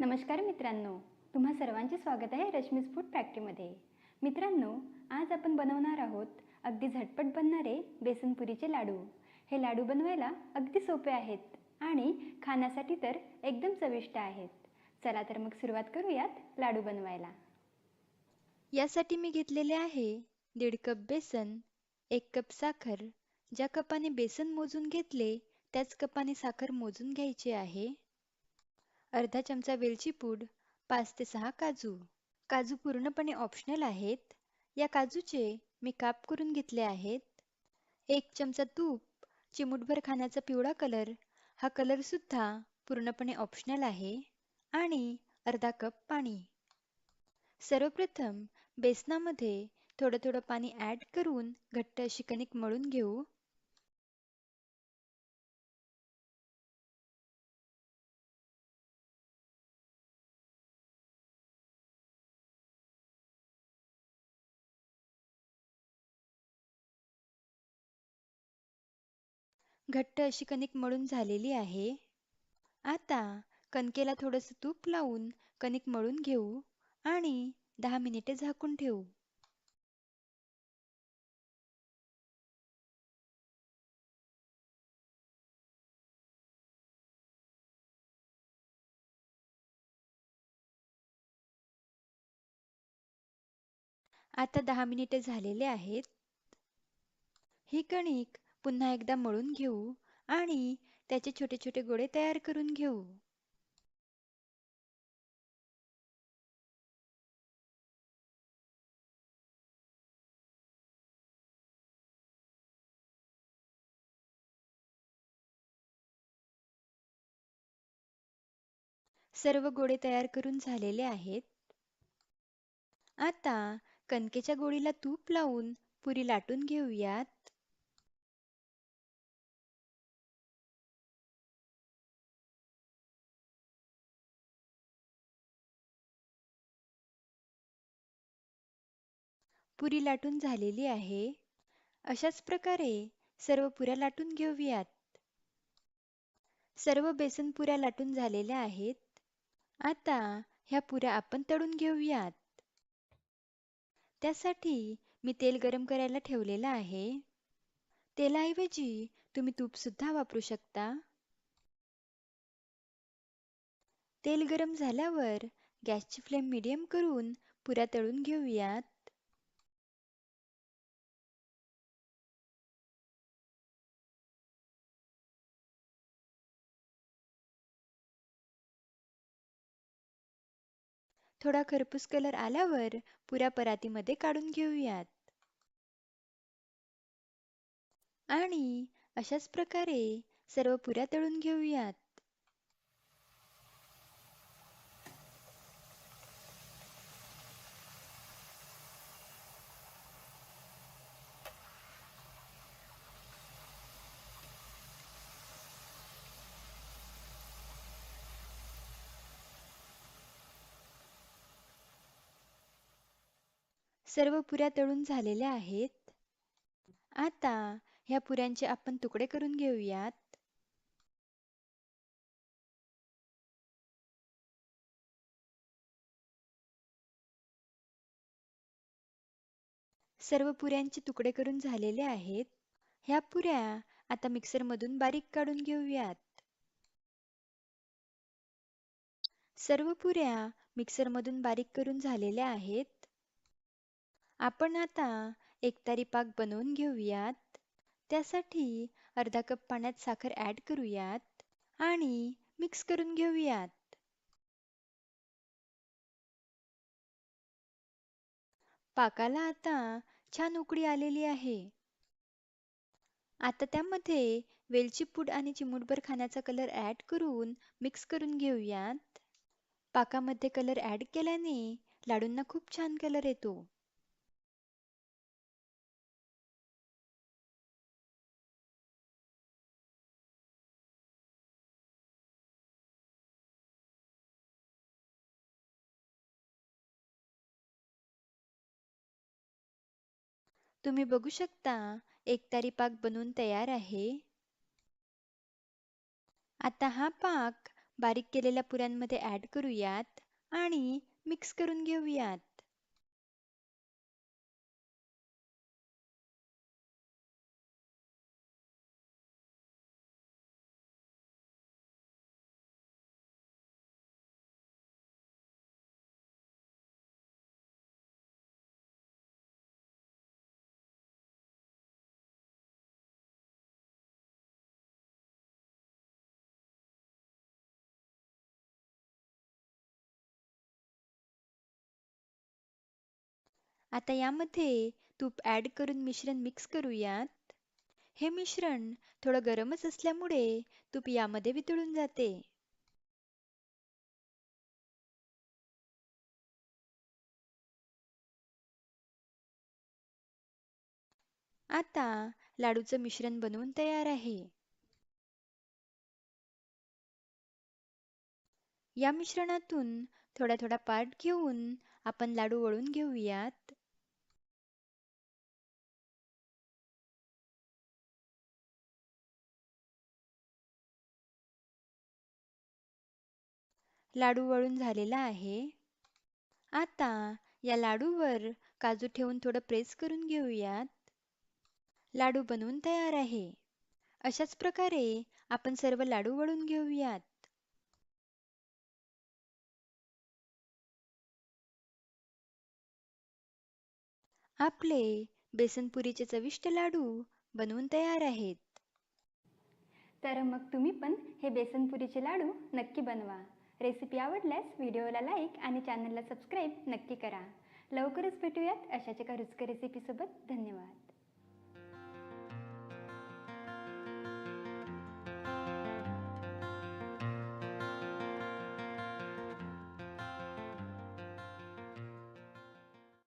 नमस्कार मित्रांनो तुम्हा सर्वांचे स्वागत आहे रश्मीज फूड फॅक्टरीमध्ये. मित्रांनो आज आपण बनवणार आहोत अगदी झटपट बनणारे बेसनपुरीचे लाडू. हे लाडू बनवायला अगदी सोपे आहेत आणि खाण्यासाठी तर एकदम चविष्ट आहेत. चला तर मग सुरुवात करूयात लाडू बनवायला. यासाठी मी घेतलेले आहे दीड कप बेसन एक कप साखर. ज्या कपाने बेसन मोजून घेतले त्याच कपाने साखर मोजून घ्यायची आहे. अर्धा चमचा वेलची पूड पाच ते सहा काजू. काजू पूर्णपणे ऑप्शनल आहेत. या काजूचे मी काप करून घेतले आहेत. एक चमचा तूप चिमूटभर खाण्याचा पिवळा कलर हा कलरसुद्धा पूर्णपणे ऑप्शनल आहे. आणि अर्धा कप पाणी. सर्वप्रथम बेसनामध्ये थोडं थोडं पाणी ॲड करून घट्ट अशी कणिक मळून घेऊ. घट्ट अशी कणिक मळून झालेली आहे. आता कणकेला थोडंसं तूप लावून कणिक मळून घेऊ आणि दहा मिनिटे झाकून ठेवू. आता दहा मिनिटे झालेले आहेत. ही कणिक पुन्हा एकदा मळून घेऊ आणि त्याचे छोटे छोटे गोळे तयार करून घेऊ. सर्व गोळे तयार करून झालेले आहेत. आता कणकेच्या गोळीला तूप लावून पुरी लाटून घेऊयात. पुरी लाटून झालेली आहे. अशाच प्रकारे सर्व पुऱ्या लाटून घेऊयात. सर्व बेसन पुऱ्या लाटून झालेल्या आहेत. आता ह्या पुऱ्या आपण तळून घेऊयात. त्यासाठी मी तेल गरम करायला ठेवलेलं आहे. तेलाऐवजी तुम्ही तूप सुद्धा वापरू शकता. तेल गरम झाल्यावर गॅसची फ्लेम मिडियम करून पुऱ्या तळून घेऊयात. थोडा खरपूस कलर आल्यावर पुऱ्या परातीमध्ये काढून घेऊयात. आणि अशाच प्रकारे सर्व पुऱ्या तळून घेऊयात. सर्व पुऱ्या तळून झालेल्या आहेत. आता ह्या पुऱ्यांचे आपण तुकडे करून घेऊयात. सर्व पुऱ्यांचे तुकडे करून झालेले आहेत. ह्या पुऱ्या आता मिक्सरमधून बारीक काढून घेऊयात. सर्व पुऱ्या मिक्सरमधून बारीक करून झालेल्या आहेत. आपण आता एकतारी पाक बनवून घेऊयात. त्यासाठी अर्धा कप पाण्यात साखर ॲड करूयात आणि मिक्स करून घेऊयात. पाकाला आता छान उकळी आलेली आहे. आता त्यामध्ये वेलची पूड आणि चिमूटभर खाण्याचा कलर ॲड करून मिक्स करून घेऊयात. पाकामध्ये कलर ॲड केल्याने लाडूंना खूप छान कलर येतो. तुम्ही बघू शकता एकतारी पाक बनवून तयार आहे. आता हा पाक बारीक केलेल्या पुऱ्यांमध्ये ॲड करूयात आणि मिक्स करून घेऊयात. आता यामध्ये तूप ॲड करून मिश्रण मिक्स करूयात. हे मिश्रण थोडं गरमच असल्यामुळे तूप यामध्ये वितळून जाते. आता लाडूचं मिश्रण बनवून तयार आहे. या मिश्रणातून थोडा थोडा पार्ट घेऊन आपण लाडू वळून घेऊयात. लाडू वळून झालेला आहे. आता या लाडूवर काजू ठेवून थोडं प्रेस करून घेऊयात. लाडू बनवून तयार आहे. अशाच प्रकारे आपण सर्व लाडू वळून घेऊयात. आपले बेसनपुरीचे चविष्ट लाडू बनवून तयार आहेत. तर मग तुम्ही पण हे बेसनपुरीचे लाडू नक्की बनवा. रेसिपी आवडल्यास व्हिडिओला लाईक आणि चॅनलला सबस्क्राईब नक्की करा. लवकरच भेटूयात अशाच एका रुचकर रेसिपीसोबत धन्यवाद.